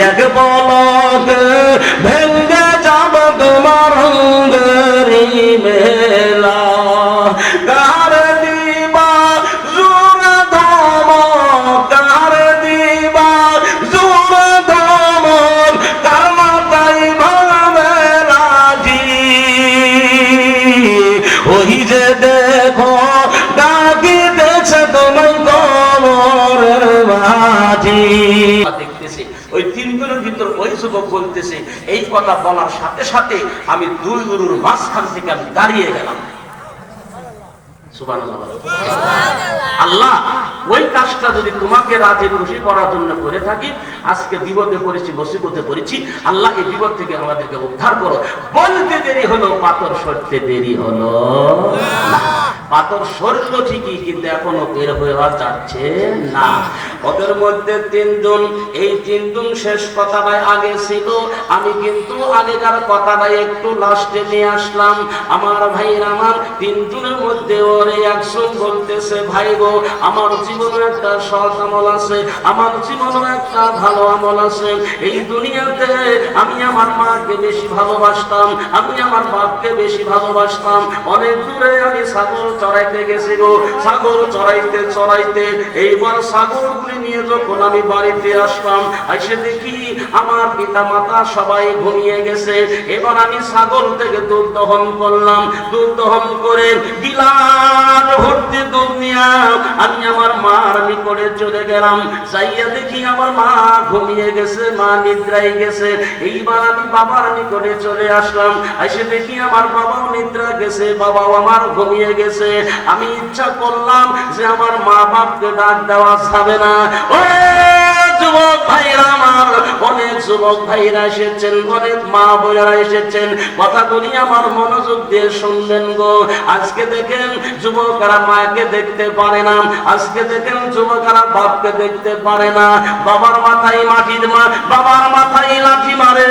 এক পলক ভেঙ্গে যাব তোমার অঙ্গরি মেলা তিনজনের ভিতর ওই যুবক বলতেছে এই কথা বলার সাথে সাথে আমি দুই গরুর মাঝখান থেকে আমি দাঁড়িয়ে গেলাম। আল্লাহ ওই কাজটা যদি তোমাকে রাজে খুশি করার জন্য করে থাকি আজকে বিপদে পড়েছি মুসিবতে পড়েছি আল্লাহ এই বিপদ থেকে আমাদেরকে উদ্ধার করো। বলতে দেরি হলো পাথর সরতে দেরি হলো। পাথর সরল ঠিকই, কিন্তু এখনও বের হয়ে যাচ্ছে না। ওদের মধ্যে তিনজন, এই তিনজন শেষ কথাটাই আগে ছিল। আমি কিন্তু আগেকার কথাটাই একটু লাস্টে নিয়ে আসলাম। আমার ভাইয়ের আমার তিনজনের মধ্যে ওরে একজন বলতেছে, ভাই গো, আমার জীবনের একটা সৎ আমল আছে, আমার জীবনের একটা ভালো আমল আছে। এই দুনিয়াতে আমি আমার মাকে বেশি ভালোবাসতাম, আমি আমার বাপকে বেশি ভালোবাসতাম। অনেক দূরে আমি ছাগল চড়াইতে গেছি গো। ছাগল চড়াইতে চড়াইতে। এইবার ছাগলগুলি নিয়ে যখন আমি বাড়িতে আসলাম এসে দেখি আমার পিতা মাতা সবাই ঘুমিয়ে গেছে। এবার আমি ছাগল থেকে দুধ দহন করলাম। দুধ দহন করে গিলাস ভর্তি দুধ নিয়ে আমি আমার মার নিকটে চলে গেলাম। যাইয়া দেখি আমার মা ঘুমিয়ে গেছে, মা নিদ্রায় গেছে। এইবার আমি বাবার নিকটে চলে আসলাম। এসে দেখি আমার বাবাও নিদ্রা গেছে, বাবাও আমার ঘুমিয়ে গেছে। আমি ইচ্ছা করলাম যে আমার মা বাপকে ডাক দেওয়া যাবে না। ওরে! যুবক ভাইরা আমার, অনেক যুবক ভাইরা এসেছেন, অনেক মা বোনেরা এসেছেন। কথাগুলি আমার মনোযোগ দিয়ে শুনলেন গো। আজকে দেখেন যুবকরা মাকে দেখতে পারে না। আজকে দেখেন যুবকরা বাপকে দেখতে পারে না। বাবার মাথায় মাটির মা, বাবার মাথায় লাঠি মারে,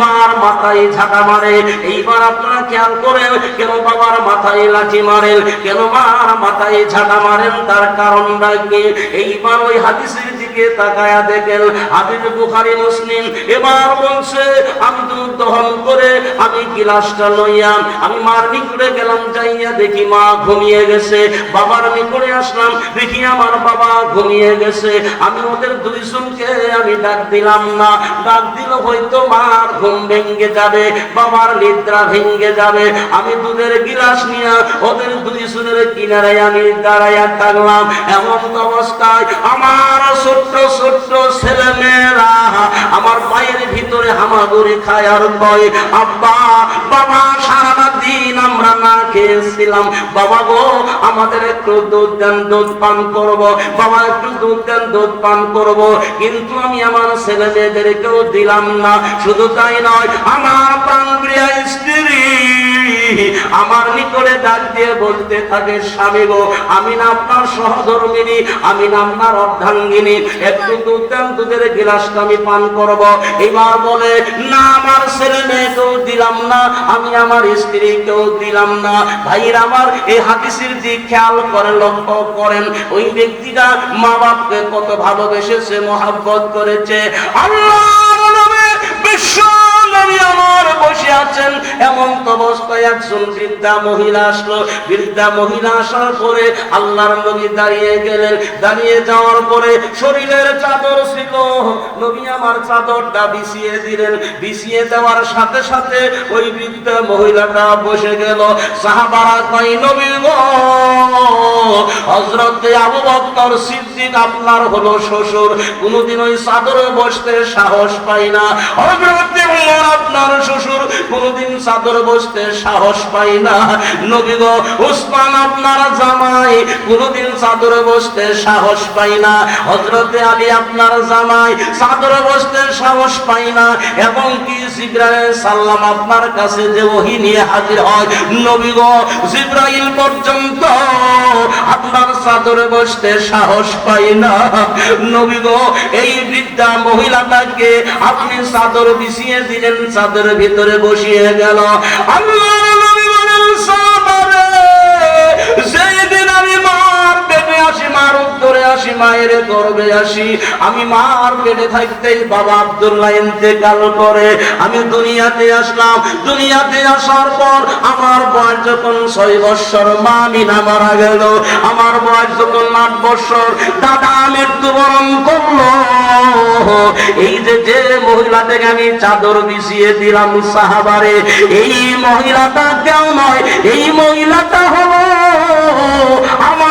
মার মাথায় ঝাঁটা মারে। এইবার আপনারা খেয়াল করেন, কেন বাবার মাথায় লাঠি মারেন, কেন মার মাথায় ঝাঁটা মারেন, তার কারণটা কি? এইবার ওই হাদিসের দিকে তাকায়া দেখেন হাদিস বুখারী, মুসলিম। এবার বলছে, আমি দুধ দহন করে আমি গিলাসটা লইয়া আমি মার নিকটে গেলাম, যাইয়া দেখি মা ঘুমিয়ে গেছে। বাবার নিকটে আসলাম, দেখি আমার বাবা ঘুমিয়ে গেছে। আমি ওদের দুইজনকে আমি ডাক দিলাম না। ডাক দিল হয়তো মার ঘুম ভেঙ্গে যাবে, বাবার নিদ্রা ভেঙ্গে যাবে। আমি দুধের গিলাস নিয়ে ওদের দুইজনের কিনারে আমি দাঁড়াইয়া থাকলাম। এমন অবস্থায় আমার ছোট্ট ছোট্ট ছেলে মেয়েরা আমার পায়ের ভিতরে হামাগুড়ি খায় আর কয়, আব্বা, বাবা সারা দিন আমরা না খেয়েছিলাম। বাবা গো, আমাদের একটু দুধ দেন, দুধ পান করব। বাবা, একটু দুধ দেন, দুধ পান করব। কিন্তু আমি আমার ছেলে মেয়েদেরকেও দিলাম না। শুধু তাই নয়, আমার প্রাণপ্রিয়া স্ত্রী আমার নিকটে ডাক দিয়ে বলতে থাকে, স্বামী গো, আমি না আপনার সহধর্মিনী আমি না আপনার অর্ধাঙ্গিনী। একটু দুধ দুধের গিলাসটা আমি পান করব। এবার বলে, না, আমার ছেলে মেয়েকেও দিলাম না, আমি আমার স্ত্রীকেও দিলাম না। ভাইয়ের আমার এই হাদিসের দিক খেয়াল করে, লক্ষ্য করেন, ওই ব্যক্তিটা মা বাপকে কত ভালোবেসেছে, মহাব্বত করেছে। আল্লাহর একজন বৃদ্ধা মহিলা আসলো। বৃদ্ধা মহিলা আসার পরে আল্লাহর নবী দাঁড়িয়ে গেলেন। দাঁড়িয়ে যাওয়ার পরে শরীরের চাদর ছিল। নবী আমার চাদরটা বিছিয়ে দিলেন। বিছিয়ে দেওয়ার সাথে সাথে ওই বৃদ্ধা মহিলাটা বসে গেল। সাহাবারা কই নবী গো, হযরতে আবু বকর সিদ্দিক আপনার হলো শ্বশুর। কোনোদিন ওই চাদরে বসতে সাহস পাই না। হযরতে আপনার শ্বশুর। কোনোদিন চাদর বসতে সাহস পাই না। নবী গো, উসমান আপনার জামাই, কোনোদিন চাদরে বসতে সাহস পাই না। হযরতে আলী আপনার জামাই, চাদরে বসতে সাহস পাই না। এবং কি জিব্রাইল সাল্লাম আপনার কাছে যে ওহী নিয়ে হাজির হয়, নবী গো, জিব্রাইল পর্যন্ত আপনার চাদরে বসতে সাহস পাই না। নবী গো, এই বৃদ্ধা মহিলাটাকে আপনি চাদর বিছিয়ে দিলেন, চাদরের ভিতরে বসিয়ে গেল। আল্লাহর মায়ের গর্বে আসি। আমি মার পেটে থাকতেই বাবা আব্দুল্লাহ ইন্তেকাল করে। আমি দুনিয়াতে আসলাম। দুনিয়াতে আসার পর আমার বয়স যখন ছয় বৎসর মা মিনা মারা গেল। আমার বয়স যখন আট বৎসর দাদা মৃত্যুবরণ করল। এই যে যে মহিলাটাকে আমি চাদর বিছিয়ে দিলাম সাহাবারে, এই মহিলাটা কেউ নয়, এই মহিলাটা হলো আমার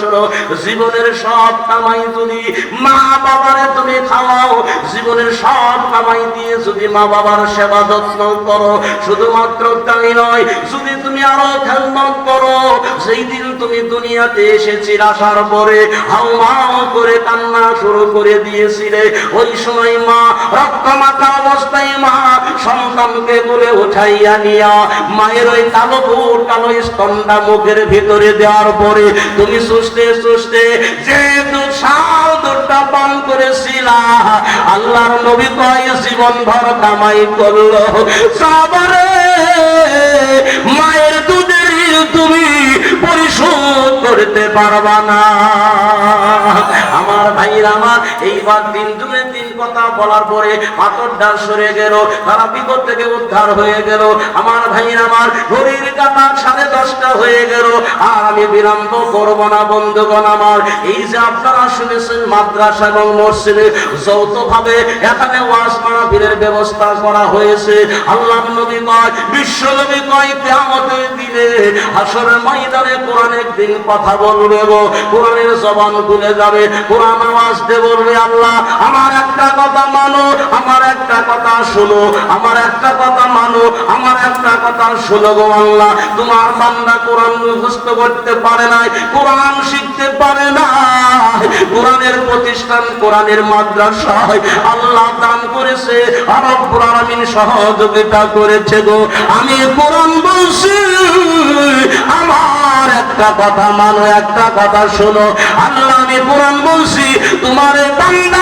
শোনো। জীবনের সব কামাই যদি মা বাবারে তুমি খাওয়াও, জীবনের সব কামাই দিয়ে যদি মা বাবার সেবা যত্ন করো, শুধুমাত্র তাই নয়, যদি আরও খেলমত করো। সেই দিন তুমি দুনিয়াতে এসেছি আসার পরে করে কান্না শুরু করে দিয়েছিলে। ওই সময় মা অবস্থায় মা সন্তানকে বলে উঠাইয়া নিয়া, মায়ের ওই কালো কালো স্তনটা মুখের ভিতরে দেওয়ার পরে তুমি সুস্থে সুস্থে যে দুধ শাল দুধটা পান করেছিলা, আল্লাহর নবী কয় জীবন ভর কামাই করল। সাবরে ঋণ তুমি করতে পারবা না। আমার ভাইরা আমার এইবার দিন জুড়ে তিন কথা বলার পরে পাথরটা সরে গেল, তারা বিপদ থেকে উদ্ধার হয়ে গেল। আমার ভাইরা আমার, ঘড়ির কাটা সাড়ে দশটা হয়ে গেল। আর আমি বিলম্ব করব না, বন্ধুগণ আমার। এই যে আপনারা শুনেছেন মাদ্রাসা এবং মসজিদে যৌথভাবে এখানে ওয়াজ মাহফিলের ব্যবস্থা করা হয়েছে। আল্লাহ নবী কয়, বিশ্ব নবী কয়, কিয়ামতের দিনে হাসরের ময়দানে কোরআন একদিন কথা বলবে গো? কোরআনের জবান খুলে যাবে। কোরআন আওয়াজ দিয়ে বলবে, আল্লাহ, আমার একটা কথা মানো, আমার একটা কথা শোনো, আমার একটা কথা মানো, আমার একটা কথা শোনো গো আল্লাহ। তোমার বান্দা কোরআন মুখস্থ করতে পারে নাই, কোরআন শিখতে পারে না কোরআনের প্রতিষ্ঠান কোরআনের মাদ্রাসায় আল্লাহ দান করেছে রব্বুল আলামিন সহযোগিতা করেছে গো। আমি কোরআন বলছি একটা কথা মানো একটা কথা শোনো। আল্লাহ আমি কোরআন বলছি তোমার বান্দা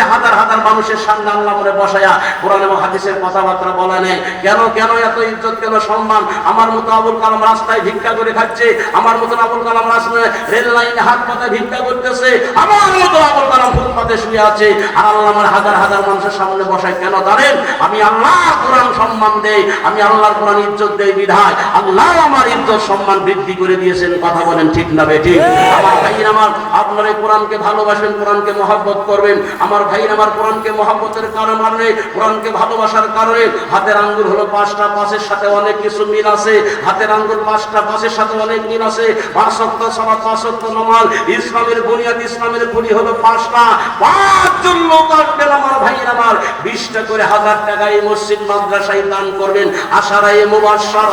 রাত্রিতে হাজার হাজার মানুষের সামনে আল্লাহ মনে বসায়া কোরআন এবং হাদিসের কথাবার্তা বলা নেই। কেন কেন এত ইজ্জত কেন সম্মান? আমার মতো আবুল কালাম রাস্তায় ভিক্ষা করে খাচ্ছে আমার মতো আবুল কালাম রাস্তায় রেল লাইনে হাত পাতায় ভিক্ষা করতেছে আমার মতো আবুল কালাম ফুটপাতে শুয়ে আছে। আর আল্লাহ আমার হাজার হাজার মানুষের সামনে বসায় কেন জানেন? আমি আল্লাহ কোরআন সম্মান দেই আমি আল্লাহর কোরআন ইজ্জত দেই বিধায়। আল্লাহ আমার ইজ্জত সম্মান বৃদ্ধি করে দিয়েছেন কথা বলেন ঠিক না বেঠিক আমার ভাইয়ের আমার আপনারা এই কোরআনকে ভালোবাসেন কোরআনকে মহব্বত করবেন আমার ভাইয়ের আমার কোরআনকে মহব্বতের কারণে কোরআনকে ভালোবাসার কারণে। হাতের আঙ্গুল হলো পাঁচটা পাশের সাথে অনেক কিছু মিল আছে। হাতের আঙ্গুল পাঁচটা পাশের সাথে অনেক মিল আছে। পাঁচ সপ্তাহ সমাজ পাঁচ সপ্তাহ নমাজ। ইসলামের বুনিয়াদ, ইসলামের খুঁড়ি হলো পাঁচটা। পাঁচজন লোক আসবেন আমার ভাইয়ের আমার। বিশটা করে হাজার টাকা এই মসজিদ মাদ্রাসায় দান করবেন। আশারায় মুবাশশার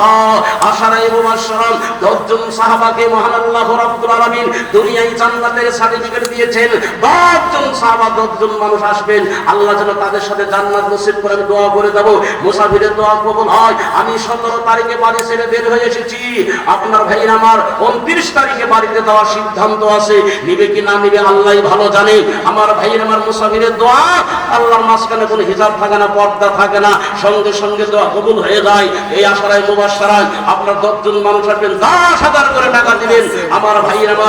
আশারায় মুবাশশার দশজন সাহাবাকে মহান আল্লাহ আলামিন দুনিয়ায় জান্নাতের সার্টিফিকেট দিয়েছেন। দশজন সাহাবা, দশজন মানুষ আসবেন, আল্লাহ যেন তাদের সাথে জান্নাত নসিব করে আমি দোয়া করে দেবো মুসাফিরের দোয়া কবুল হয়। আমি সতেরো তারিখে বাড়ি ছেড়ে বের হয়ে এসেছি। আপনার ভাইয়ের আমার উনত্রিশ তারিখে বাড়িতে দেওয়ার সিদ্ধান্ত আছে। নিবে কি না নিবে আল্লাহ ভালো জানে। আমার ভাইয়ের আমার মুসাফিরের দোয়া, আল্লাহর মাঝখানে কোনো হিসাব থাকে না, পর্দা থাকে না। সঙ্গে সঙ্গে দোয়া কবুল হয়ে যায়। এই আশারায় মুবাসারায় আপনার দশজন মানুষ আসবেন। দশ হাজার করে টাকা দিবেন। আমার ভাইয়ের আমার